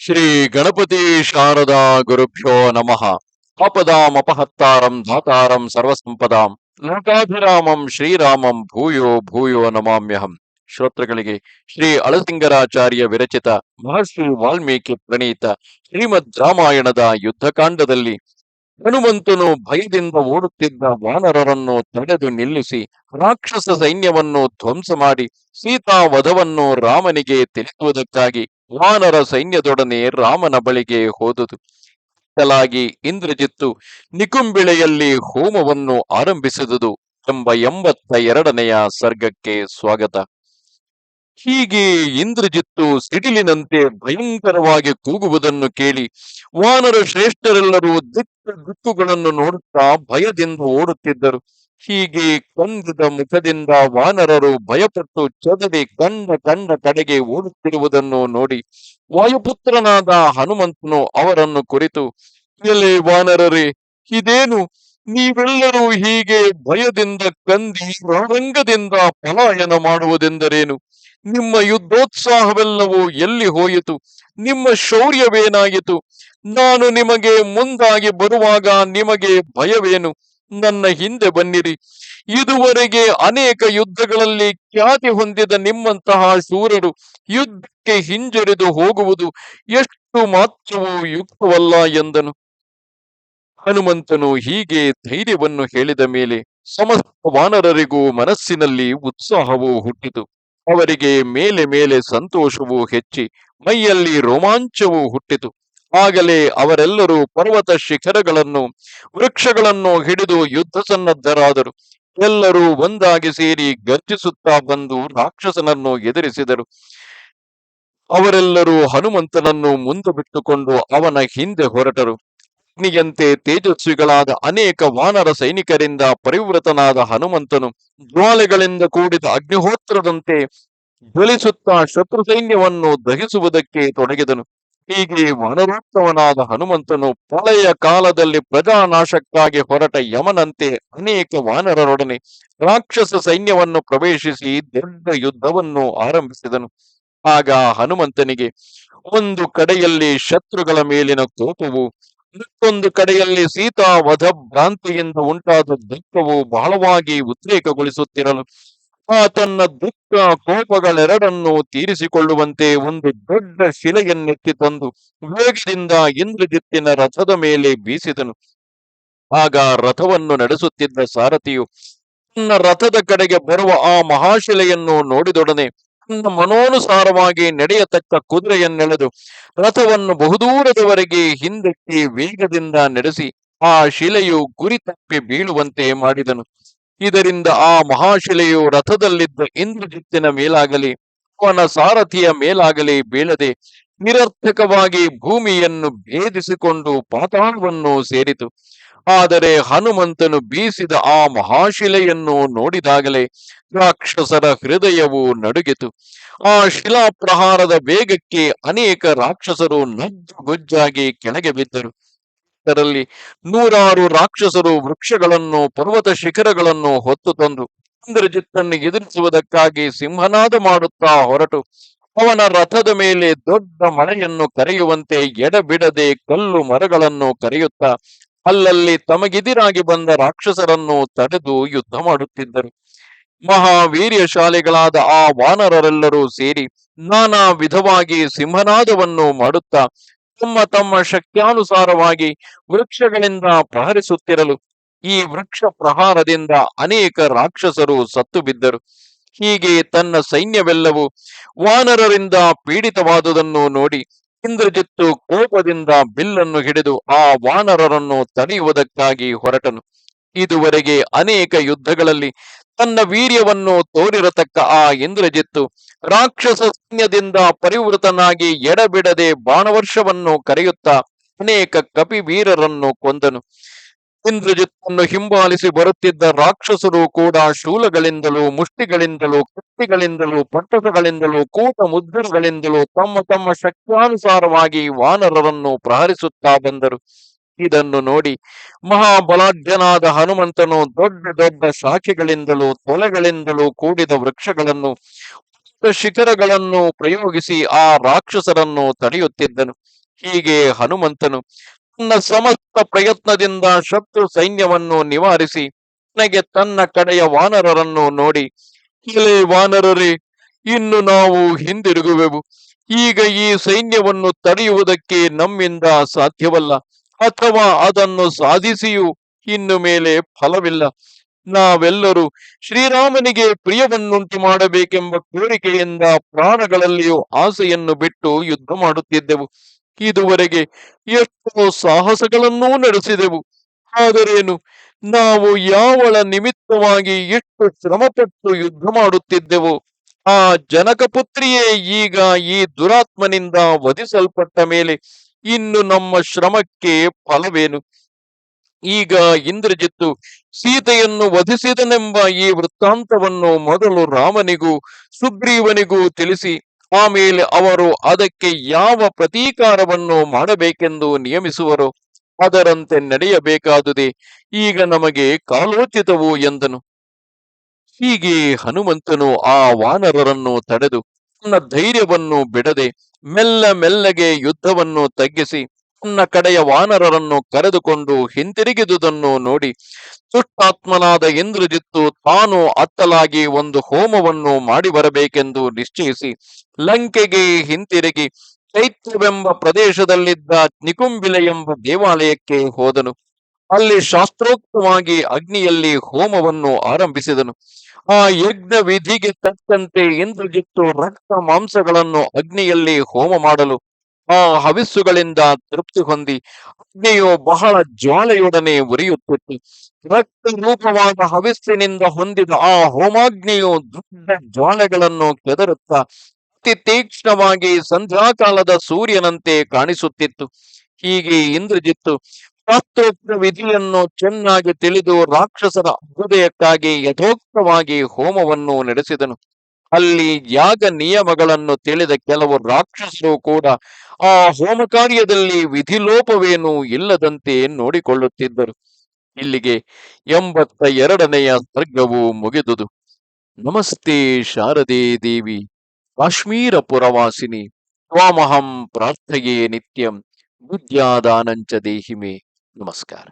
ಶ್ರೀ ಗಣಪತಿ ಶಾರದಾ ಗುರುಭ್ಯೋ ನಮಃ. ಆಪದಾಮಪಹತ್ತಾರಂ ಧಾತಾರಂ ಸರ್ವಸಂಪದಾಂ. ಲೋಕಾಭಿರಾಮಂ ಶ್ರೀರಾಮಂ ಭೂಯೋ ಭೂಯೋ ನಮಾಮ್ಯಹಂ. ಶ್ರೋತೃಗಳಿಗೆ ಶ್ರೀ ಅಳಸಿಂಗರಾಚಾರ್ಯ ವಿರಚಿತ ಮಹರ್ಷಿ ವಾಲ್ಮೀಕಿ ಪ್ರಣೀತ ಶ್ರೀಮದ್ ರಾಮಾಯಣದ ಯುದ್ಧಕಾಂಡದಲ್ಲಿ ಹನುಮಂತನು ಭಯದಿಂದ ಓಡುತ್ತಿದ್ದ ವಾನರರನ್ನು ತಡೆದು ನಿಲ್ಲಿಸಿ ರಾಕ್ಷಸ ಸೈನ್ಯವನ್ನು ಧ್ವಂಸ ಮಾಡಿ ಸೀತಾ ವಧವನ್ನು ರಾಮನಿಗೆ ತಿಳಿಸುವುದಕ್ಕಾಗಿ ವಾನರ ಸೈನ್ಯದೊಡನೆ ರಾಮನ ಬಳಿಗೆ ಹೋದುದು. ಲಾಗಿ ಇಂದ್ರಜಿತ್ತು ನಿಕುಂಬಿಳೆಯಲ್ಲಿ ಹೋಮವನ್ನು ಆರಂಭಿಸಿದುದು ಎಂಬ ಎಂಬತ್ತ ಎರಡನೆಯ ಸರ್ಗಕ್ಕೆ ಸ್ವಾಗತ. ಹೀಗೆ ಇಂದ್ರಜಿತ್ತು ಸಿಡಿಲಿನಂತೆ ಭಯಂಕರವಾಗಿ ಕೂಗುವುದನ್ನು ಕೇಳಿ ವಾನರ ಶ್ರೇಷ್ಠರೆಲ್ಲರೂ ದಿಕ್ಕ ದಿಕ್ಕುಗಳನ್ನು ನೋಡುತ್ತಾ ಭಯದಿಂದ ಓಡುತ್ತಿದ್ದರು. ಹೀಗೆ ಕಂದದ ಮುಖದಿಂದ ವಾನರರು ಭಯಪಟ್ಟು ಚದರಿ ಕಂಡ ಕಂಡ ಕಡೆಗೆ ಓಡುತ್ತಿರುವುದನ್ನು ನೋಡಿ ವಾಯುಪುತ್ರನಾದ ಹನುಮಂತನು ಅವರನ್ನು ಕುರಿತು, ಎಲೆ ವಾನರರೇ, ಇದೇನು? ನೀವೆಲ್ಲರೂ ಹೀಗೆ ಭಯದಿಂದ ಕಂದಿ ರಂಗದಿಂದ ಪಲಾಯನ ಮಾಡುವುದೆಂದರೇನು? ನಿಮ್ಮ ಯುದ್ಧೋತ್ಸಾಹವೆಲ್ಲವೂ ಎಲ್ಲಿ ಹೋಯಿತು? ನಿಮ್ಮ ಶೌರ್ಯವೇನಾಯಿತು? ನಾನು ನಿಮಗೆ ಮುಂದಾಗಿ ಬರುವಾಗ ನಿಮಗೆ ಭಯವೇನು? ನನ್ನ ಹಿಂದೆ ಬನ್ನಿರಿ. ಇದುವರೆಗೆ ಅನೇಕ ಯುದ್ಧಗಳಲ್ಲಿ ಖ್ಯಾತಿ ಹೊಂದಿದ ನಿಮ್ಮಂತಹ ಶೂರರು ಯುದ್ಧಕ್ಕೆ ಹಿಂಜರಿದು ಹೋಗುವುದು ಎಷ್ಟು ಮಾತ್ರವೂ ಯುಕ್ತವಲ್ಲ ಎಂದನು. ಹನುಮಂತನು ಹೀಗೆ ಧೈರ್ಯವನ್ನು ಹೇಳಿದ ಮೇಲೆ ಸಮಸ್ತ ವಾನರರಿಗೂ ಮನಸ್ಸಿನಲ್ಲಿ ಉತ್ಸಾಹವೂ ಹುಟ್ಟಿತು. ಅವರಿಗೆ ಮೇಲೆ ಮೇಲೆ ಸಂತೋಷವೂ ಹೆಚ್ಚಿ ಮೈಯಲ್ಲಿ ರೋಮಾಂಚವೂ ಹುಟ್ಟಿತು. ಆಗಲೇ ಅವರೆಲ್ಲರೂ ಪರ್ವತ ಶಿಖರಗಳನ್ನು, ವೃಕ್ಷಗಳನ್ನು ಹಿಡಿದು ಯುದ್ಧ ಸನ್ನದ್ಧರಾದರು. ಎಲ್ಲರೂ ಒಂದಾಗಿ ಸೇರಿ ಗರ್ಜಿಸುತ್ತಾ ಬಂದು ರಾಕ್ಷಸನನ್ನು ಎದುರಿಸಿದರು. ಅವರೆಲ್ಲರೂ ಹನುಮಂತನನ್ನು ಮುಂದೆ ಬಿಟ್ಟುಕೊಂಡು ಅವನ ಹಿಂದೆ ಹೊರಟರು. ಅಗ್ನಿಯಂತೆ ತೇಜಸ್ವಿಗಳಾದ ಅನೇಕ ವಾನರ ಸೈನಿಕರಿಂದ ಪರಿವೃತನಾದ ಹನುಮಂತನು ಜ್ವಾಲೆಗಳಿಂದ ಕೂಡಿದ ಅಗ್ನಿಹೋತ್ರದಂತೆ ಜ್ವಲಿಸುತ್ತಾ ಶತ್ರು ಸೈನ್ಯವನ್ನು ದಹಿಸುವುದಕ್ಕೆ ತೊಡಗಿದನು. ಹೀಗೆ ವನರೂಪ್ತವನಾದ ಹನುಮಂತನು ಪ್ರಳಯ ಕಾಲದಲ್ಲಿ ಪ್ರಜಾನಾಶಕ್ಕಾಗಿ ಹೊರಟ ಯಮನಂತೆ ಅನೇಕ ವಾನರರೊಡನೆ ರಾಕ್ಷಸ ಸೈನ್ಯವನ್ನು ಪ್ರವೇಶಿಸಿ ದೊಡ್ಡ ಯುದ್ಧವನ್ನು ಆರಂಭಿಸಿದನು. ಆಗ ಹನುಮಂತನಿಗೆ, ಒಂದು ಕಡೆಯಲ್ಲಿ ಶತ್ರುಗಳ ಮೇಲಿನ ಕೋಪವು, ಮತ್ತೊಂದು ಕಡೆಯಲ್ಲಿ ಸೀತಾ ವಧ ಭ್ರಾಂತಿಯಿಂದ ಉಂಟಾದ ದುಃಖವು ಬಹಳವಾಗಿ ಉದ್ರೇಕಗೊಳಿಸುತ್ತಿರಲು ತನ್ನ ದುಃಖ ಕೋಪಗಳೆರಡನ್ನು ತೀರಿಸಿಕೊಳ್ಳುವಂತೆ ಒಂದು ದೊಡ್ಡ ಶಿಲೆಯನ್ನೆತ್ತಿ ತಂದು ವೇಗದಿಂದ ಇಂದ್ರಜಿತ್ತಿನ ರಥದ ಮೇಲೆ ಬೀಸಿದನು. ಆಗ ರಥವನ್ನು ನಡೆಸುತ್ತಿದ್ದ ಸಾರಥಿಯು ತನ್ನ ರಥದ ಕಡೆಗೆ ಬರುವ ಆ ಮಹಾಶಿಲೆಯನ್ನು ನೋಡಿದೊಡನೆ ತನ್ನ ಮನೋನುಸಾರವಾಗಿ ನಡೆಯತಕ್ಕ ಕುದುರೆಯನ್ನೆಳೆದು ರಥವನ್ನು ಬಹುದೂರದವರೆಗೆ ಹಿಂದಕ್ಕೆ ವೇಗದಿಂದ ನಡೆಸಿ ಆ ಶಿಲೆಯು ಗುರಿ ತಪ್ಪಿ ಬೀಳುವಂತೆ ಮಾಡಿದನು. ಇದರಿಂದ ಆ ಮಹಾಶಿಲೆಯು ರಥದಲ್ಲಿದ್ದ ಇಂದ್ರಜಿತ್ತಿನ ಮೇಲಾಗಲಿ ಅವನ ಸಾರಥಿಯ ಮೇಲಾಗಲಿ ಬೀಳದೆ ನಿರರ್ಥಕವಾಗಿ ಭೂಮಿಯನ್ನು ಭೇದಿಸಿಕೊಂಡು ಪಾತಾಳವನ್ನು ಸೇರಿತು. ಆದರೆ ಹನುಮಂತನು ಬೀಸಿದ ಆ ಮಹಾಶಿಲೆಯನ್ನು ನೋಡಿದಾಗಲೇ ರಾಕ್ಷಸರ ಹೃದಯವು ನಡುಗಿತು. ಆ ಶಿಲಾ ಪ್ರಹಾರದ ವೇಗಕ್ಕೆ ಅನೇಕ ರಾಕ್ಷಸರು ನಜ್ಜುಗುಜ್ಜಾಗಿ ಕೆಳಗೆ ಬಿದ್ದರು. ಇದರಲ್ಲಿ ನೂರಾರು ರಾಕ್ಷಸರು ವೃಕ್ಷಗಳನ್ನು, ಪರ್ವತ ಶಿಖರಗಳನ್ನು ಹೊತ್ತು ತಂದು ಇಂದ್ರಜಿತ್ತನ್ನು ಎದುರಿಸುವುದಕ್ಕಾಗಿ ಸಿಂಹನಾದ ಮಾಡುತ್ತಾ ಹೊರಟು. ಅವನ ರಥದ ಮೇಲೆ ದೊಡ್ಡ ಮಳೆಯನ್ನು ಕರೆಯುವಂತೆ ಎಡಬಿಡದೆ ಕಲ್ಲು ಮರಗಳನ್ನು ಕರೆಯುತ್ತಾ, ಅಲ್ಲಲ್ಲಿ ತಮಗೆದಿರಾಗಿ ಬಂದ ರಾಕ್ಷಸರನ್ನು ತಡೆದು ಯುದ್ಧ ಮಾಡುತ್ತಿದ್ದರು. ಮಹಾವೀರ್ಯಶಾಲಿಗಳಾದ ಆ ವಾನರರೆಲ್ಲರೂ ಸೇರಿ ನಾನಾ ವಿಧವಾಗಿ ಸಿಂಹನಾದವನ್ನು ಮಾಡುತ್ತಾ ತಮ್ಮ ತಮ್ಮ ಶಕ್ತ್ಯಾನುಸಾರವಾಗಿ ವೃಕ್ಷಗಳಿಂದ ಪ್ರಹರಿಸುತ್ತಿರಲು, ಈ ವೃಕ್ಷ ಪ್ರಹಾರದಿಂದ ಅನೇಕ ರಾಕ್ಷಸರು ಸತ್ತು ಬಿದ್ದರು. ಹೀಗೆ ತನ್ನ ಸೈನ್ಯವೆಲ್ಲವೂ ವಾನರರಿಂದ ಪೀಡಿತವಾದುದನ್ನು ನೋಡಿ ಇಂದ್ರಜಿತ್ತು ಕೋಪದಿಂದ ಬಿಲ್ಲನ್ನು ಹಿಡಿದು ಆ ವಾನರರನ್ನು ತಡೆಯುವುದಕ್ಕಾಗಿ ಹೊರಟನು. ಇದುವರೆಗೆ ಅನೇಕ ಯುದ್ಧಗಳಲ್ಲಿ ತನ್ನ ವೀರ್ಯವನ್ನು ತೋರಿರತಕ್ಕ ಆ ಇಂದ್ರಜಿತ್ತು. ರಾಕ್ಷಸ ಸೈನ್ಯದಿಂದ ಪರಿವೃತನಾಗಿ ಎಡಬಿಡದೆ ಬಾಣವರ್ಷವನ್ನು ಕರೆಯುತ್ತಾ ಅನೇಕ ಕಪಿವೀರರನ್ನು ಕೊಂದನು. ಇಂದ್ರಜಿತ್ತನ್ನು ಹಿಂಬಾಲಿಸಿ ಬರುತ್ತಿದ್ದ ರಾಕ್ಷಸರು ಕೂಡ ಶೂಲಗಳಿಂದಲೂ, ಮುಷ್ಟಿಗಳಿಂದಲೂ, ಕತ್ತಿಗಳಿಂದಲೂ ಪಟ್ಟಸಗಳಿಂದಲೂ ಕೂಟ ಮುದ್ರಗಳಿಂದಲೂ ತಮ್ಮ ತಮ್ಮ ಶಕ್ತ್ಯಾನುಸಾರವಾಗಿ ವಾನರರನ್ನು ಪ್ರಹರಿಸುತ್ತಾ ಬಂದರು. ಇದನ್ನು ನೋಡಿ ಮಹಾಬಲಾಢ್ಯನಾದ ಹನುಮಂತನು ದೊಡ್ಡ ದೊಡ್ಡ ಶಾಖೆಗಳಿಂದಲೂ ತೊಲೆಗಳಿಂದಲೂ ಕೂಡಿದ ವೃಕ್ಷಗಳನ್ನು ಶಿಖರಗಳನ್ನು ಪ್ರಯೋಗಿಸಿ ಆ ರಾಕ್ಷಸರನ್ನು ತಡೆಯುತ್ತಿದ್ದನು. ಹೀಗೆ ಹನುಮಂತನು ತನ್ನ ಸಮಸ್ತ ಪ್ರಯತ್ನದಿಂದ ಶತ್ರು ಸೈನ್ಯವನ್ನು ನಿವಾರಿಸಿ ನನಗೆ ತನ್ನ ಕಡೆಯ ವಾನರರನ್ನು ನೋಡಿ ಇಲೇ ವಾನರರೇ, ಇನ್ನು ನಾವು ಹಿಂದಿರುಗುವೆವು. ಈಗ ಈ ಸೈನ್ಯವನ್ನು ತಡೆಯುವುದಕ್ಕೆ ನಮ್ಮಿಂದ ಸಾಧ್ಯವಲ್ಲ. ಅಥವಾ ಅದನ್ನು ಸಾಧಿಸಿಯೂ ಇನ್ನು ಮೇಲೆ ಫಲವಿಲ್ಲ. ನಾವೆಲ್ಲರೂ ಶ್ರೀರಾಮನಿಗೆ ಪ್ರಿಯವನ್ನುಂಟು ಮಾಡಬೇಕೆಂಬ ಕೋರಿಕೆಯಿಂದ ಪ್ರಾಣಗಳಲ್ಲಿಯೂ ಆಸೆಯನ್ನು ಬಿಟ್ಟು ಯುದ್ಧ ಮಾಡುತ್ತಿದ್ದೆವು. ಇದುವರೆಗೆ ಎಷ್ಟೋ ಸಾಹಸಗಳನ್ನೂ ನಡೆಸಿದೆವು. ಆದರೇನು? ನಾವು ಯಾವಳ ನಿಮಿತ್ತವಾಗಿ ಎಷ್ಟು ಶ್ರಮಪಟ್ಟು ಯುದ್ಧ ಮಾಡುತ್ತಿದ್ದೆವು? ಆ ಜನಕಪುತ್ರಿಯೇ ಈಗ ಈ ದುರಾತ್ಮನಿಂದ ವಧಿಸಲ್ಪಟ್ಟ ಮೇಲೆ ಇನ್ನು ನಮ್ಮ ಶ್ರಮಕ್ಕೆ ಫಲವೇನು? ಈಗ ಇಂದ್ರಜಿತ್ತು, ಸೀತೆಯನ್ನು ವಧಿಸಿದನೆಂಬ ಈ ವೃತ್ತಾಂತವನ್ನು ಮೊದಲು ರಾಮನಿಗೂ, ಸುಗ್ರೀವನಿಗೂ ತಿಳಿಸಿ, ಆಮೇಲೆ ಅವರು ಅದಕ್ಕೆ ಯಾವ ಪ್ರತೀಕಾರವನ್ನು ಮಾಡಬೇಕೆಂದು ನಿಯಮಿಸುವರು, ಅದರಂತೆ ನಡೆಯಬೇಕಾದುದೆ, ಈಗ ನಮಗೆ ಕಾಲೋಚಿತವು ಎಂದನು. ಹೀಗೆ ಹನುಮಂತನು ಆ ವಾನರರನ್ನು ತಡೆದು ತನ್ನ ಧೈರ್ಯವನ್ನು ಬಿಡದೆ ಮೆಲ್ಲ ಮೆಲ್ಲಗೆ ಯುದ್ಧವನ್ನು ತಗ್ಗಿಸಿ ತನ್ನ ಕಡೆಯ ವಾನರರನ್ನು ಕರೆದುಕೊಂಡು ಹಿಂತಿರುಗಿದುದನ್ನು ನೋಡಿ ದುಷ್ಟಾತ್ಮನಾದ ಇಂದ್ರಜಿತ್ತು ತಾನು ಅತ್ತಲಾಗಿ ಒಂದು ಹೋಮವನ್ನು ಮಾಡಿ ಬರಬೇಕೆಂದು ನಿಶ್ಚಯಿಸಿ ಲಂಕೆಗೆ ಹಿಂತಿರುಗಿ ಚೈತ್ಯವೆಂಬ ಪ್ರದೇಶದಲ್ಲಿದ್ದ ನಿಕುಂಬಿಲೆ ಎಂಬ ದೇವಾಲಯಕ್ಕೆ ಹೋದನು. ಅಲ್ಲಿ ಶಾಸ್ತ್ರೋಕ್ತವಾಗಿ ಅಗ್ನಿಯಲ್ಲಿ ಹೋಮವನ್ನು ಆರಂಭಿಸಿದನು. ಆ ಯಜ್ಞ ವಿಧಿಗೆ ತಕ್ಕಂತೆ ಇಂದ್ರಜಿತ್ತು ರಕ್ತ ಮಾಂಸಗಳನ್ನು ಅಗ್ನಿಯಲ್ಲಿ ಹೋಮ ಮಾಡಲು ಆ ಹವಿಸ್ಸುಗಳಿಂದ ತೃಪ್ತಿ ಹೊಂದಿ ಅಗ್ನಿಯು ಬಹಳ ಜ್ವಾಲೆಯೊಡನೆ ಉರಿಯುತ್ತಿತ್ತು. ರಕ್ತ ರೂಪವಾದ ಹವಿಸ್ಸಿನಿಂದ ಹೊಂದಿದ ಆ ಹೋಮಾಗ್ನಿಯು ದೊಡ್ಡ ಜ್ವಾಲೆಗಳನ್ನು ಕೆದರುತ್ತಾ ಅತಿ ತೀಕ್ಷ್ಣವಾಗಿ ಸಂಧ್ಯಾಕಾಲದ ಸೂರ್ಯನಂತೆ ಕಾಣಿಸುತ್ತಿತ್ತು. ಹೀಗೆ ಇಂದ್ರಜಿತ್ತು ಶಾಸ್ತ್ರೋಕ್ತ ವಿಧಿಯನ್ನು ಚೆನ್ನಾಗಿ ತಿಳಿದು ರಾಕ್ಷಸರ ಹೃದಯಕ್ಕಾಗಿ ಯಥೋಕ್ತವಾಗಿ ಹೋಮವನ್ನು ನಡೆಸಿದನು. ಅಲ್ಲಿ ಯಾಗ ನಿಯಮಗಳನ್ನು ತಿಳಿದ ಕೆಲವು ರಾಕ್ಷಸರು ಕೂಡ ಆ ಹೋಮ ಕಾರ್ಯದಲ್ಲಿ ವಿಧಿಲೋಪವೇನೂ ಇಲ್ಲದಂತೆ ನೋಡಿಕೊಳ್ಳುತ್ತಿದ್ದರು. ಇಲ್ಲಿಗೆ ಎಂಬತ್ತ ಎರಡನೆಯ ಸರ್ಗವು ಮುಗಿದುದು. ನಮಸ್ತೆ ಶಾರದೆ ದೇವಿ ಕಾಶ್ಮೀರ ಪುರವಾಸಿನಿ ತ್ವಾಮಹಂ ಪ್ರಾರ್ಥೆಯೇ ನಿತ್ಯಂ, ವಿದ್ಯಾದಾನಂಚ ದೇಹಿಮೆ. नमस्कार